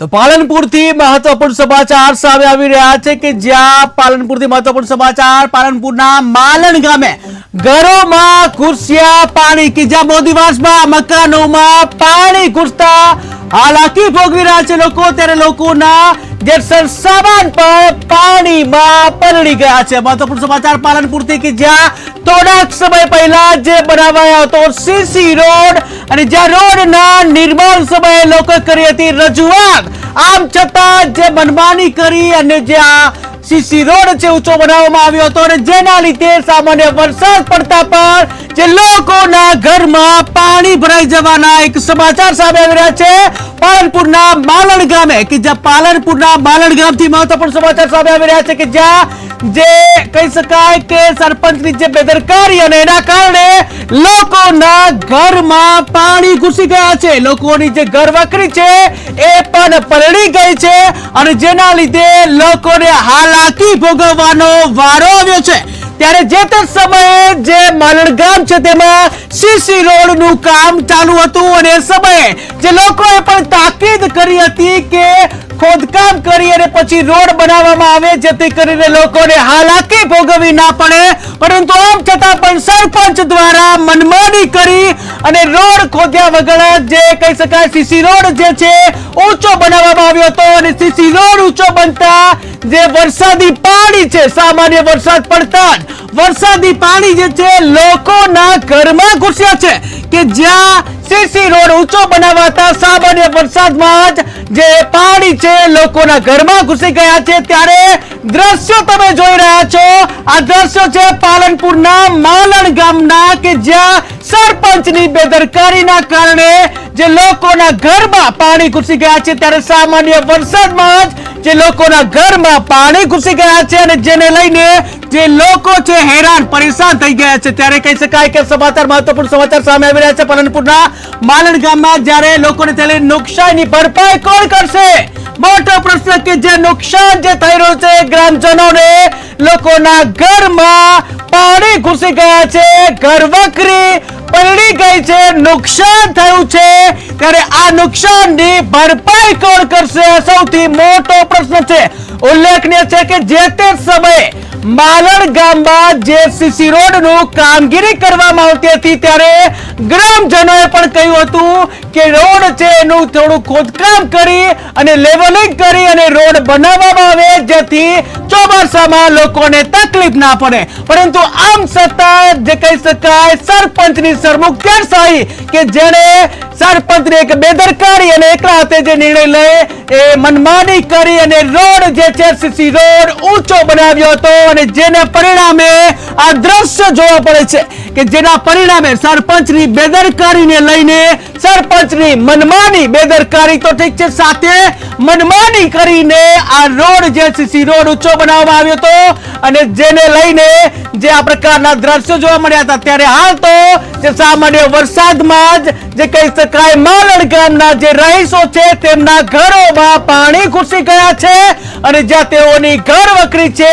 તો પાલનપુરથી મહત્વપૂર્ણ સમાચાર સામે આવી રહ્યા છે કે જ્યાં પાલનપુરથી મહત્વપૂર્ણ સમાચાર, પાલનપુરના માલણ ગામે ઘરોમાં ઘૂસ્યા પાણી. કે જ્યાં મોદીવાસમાં મકાનોમાં પાણી ઘૂસતા હાલાકી ભોગવી રહ્યા છે લોકો, ત્યારે લોકોના જે સામાન પણ પાણીમાં પલળી ગયા છે. મહત્વપૂર્ણ સમાચાર પાલનપુરથી કે જ્યાં થોડાક સમય પહેલા જે બનાવાયો હતો સીસી રોડ. અને જ્યાં રોડના નિર્માણ સમયે લોકો કરી હતી રજૂઆત. આમ છતાં જે મનમાની કરી અને જે આ સીસી રોડ છે ઊંચો બનાવવામાં આવ્યો હતો અને જેના લીધે સામાન્ય વરસાદ પડતા પણ જે લોકોના ઘરમાં પાણી ભરાઈ જવાના એક સમાચાર સામે આવી રહ્યા છે. પાલનપુરના માલણ ગામે, કે જ્યાં પાલનપુરના માલણ ગામથી મહત્વપૂર્ણ સમાચાર સામે આવી રહ્યા છે કે જ્યાં જે કહી શકાય કે સરપંચની જે બેદરકારી અને એના કારણે લોકોના ઘરમાં પાણી ઘૂસી ગયા છે. લોકોની જે ઘર વકરી છે એ પણ પલળી ગઈ છે અને જેના લીધે લોકોને હાલાકી ભોગવવાનો વારો આવ્યો છે. ત્યારે જે તે સમયે જે માલણ ગામ છે તેમાં સીસી રોડનું કામ ચાલુ હતું અને એ સમયે જે લોકોએ પણ તાકીદ કરી હતી કે ખોદકામ કરી અને પછી રોડ બનાવવામાં આવે જેથી કરીને લોકોને હાલાકી ભોગવવી ના પડે. પરંતુ આમ છતાં પણ સરપંચ દ્વારા મનમાની કરી અને રોડ ખોદ્યા વગર જે કહી શકાય સીસી રોડ જે છે, ઊંચો બનાવવામાં આવ્યો હતો અને સીસી રોડ ઊંચો બનતા જે વરસાદી પાણી છે, સામાન્ય વરસાદ પડતા વરસાદી પાણી જે છે, લોકોના ઘરમાં ઘૂસ્યા છે કે જ્યાં સીસી રોડ ઊંચો બનાવાતા સામાન્ય વરસાદમાં જ જે પાણી છે લોકોના ઘરમાં ઘૂસી ગયા છે, ત્યારે દ્રશ્યો તમે જોઈ રહ્યા છો. આ દ્રશ્યો છે પાલનપુરના માલણ ગામના કે જ્યાં સરપંચની બેદરકારીના કારણે જે લોકોના ઘરમાં પાણી ઘૂસી ગયા છે, ત્યારે સામાન્ય વરસાદમાં જ જે લોકોના ઘરમાં પાણી ઘૂસી ગયા છે અને જેને લઈને જે લોકો છે હેરાન, પરેશાન થઈ ગયા છે. ત્યારે કહી શકાય કે સમાચાર, મહત્વપૂર્ણ સમાચાર સામે આવી રહ્યા છે. પાલનપુરના માલણ ગામમાં જ્યારે લોકોને થયેલી નુકસાનની ભરપાઈ કોણ કરશે? મોટો પ્રશ્ન કે જે નુકસાન જે થઈ રહ્યું છે, ગ્રામજનોને લોકોના ઘરમાં પાણી ઘૂસી ગયા છે, ઘર વકરી પલળી ગઈ છે, નુકસાન થયું છે. ત્યારે આ નુકસાનની ભરપાઈ કોણ કરશે? સૌથી મોટો પ્રશ્ન છે. ઉલ્લેખનીય છે કે જે તે સમયે માલણ ગામમાં જે સીસી રોડનું કામગીરી કરવામાં આવતી હતી ત્યારે ગ્રામજનોએ પણ કહ્યું હતું કે રોડ છે એનું થોડું ખોદકામ કરી અને લેવલિંગ કરી અને રોડ બનાવવામાં આવે જેથી ચોમાસામાં લોકોને તકલીફ ના પડે. પરંતુ આમ છતાં જે કહી શકાય સરપંચની સરમુખત્યારશાહી કે જેણે સરપંચને એક બેદરકારી અને એકલા હાથે જે નિર્ણય લે એ મનમાની કરી અને રોડ જે છે સીસી રોડ ઊંચો બનાવ્યો હતો. અને જેને પરિણામે આ દ્રશ્ય જોવા પડે છે કે જેના પરિણામે સરપંચની બેદરકારીને લઈને સરપંચની મનમાની બેદરકારી તો ઠીક છે, સાથે મનમાની કરીને આ રોડ જે સીસી રોડ ઊંચો બનાવવામાં આવ્યો હતો અને જેને લઈને જે આ પ્રકારના દ્રશ્યો જોવા મળ્યા હતા ત્યારે હાલ તો જે સામાન્ય વરસાદમાં જ જે કહી શકાય માલણ ગામના જે રહીશો છે, તેમના ઘરોમાં પાણી ઘૂસી ગયા છે અને જ્યાં તેઓની ઘર વકરી છે,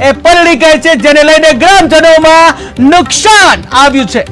એ પલળી ગઈ છે, જેને લઈને ગ્રામજનોમાં નુકસાન આવ્યું છે.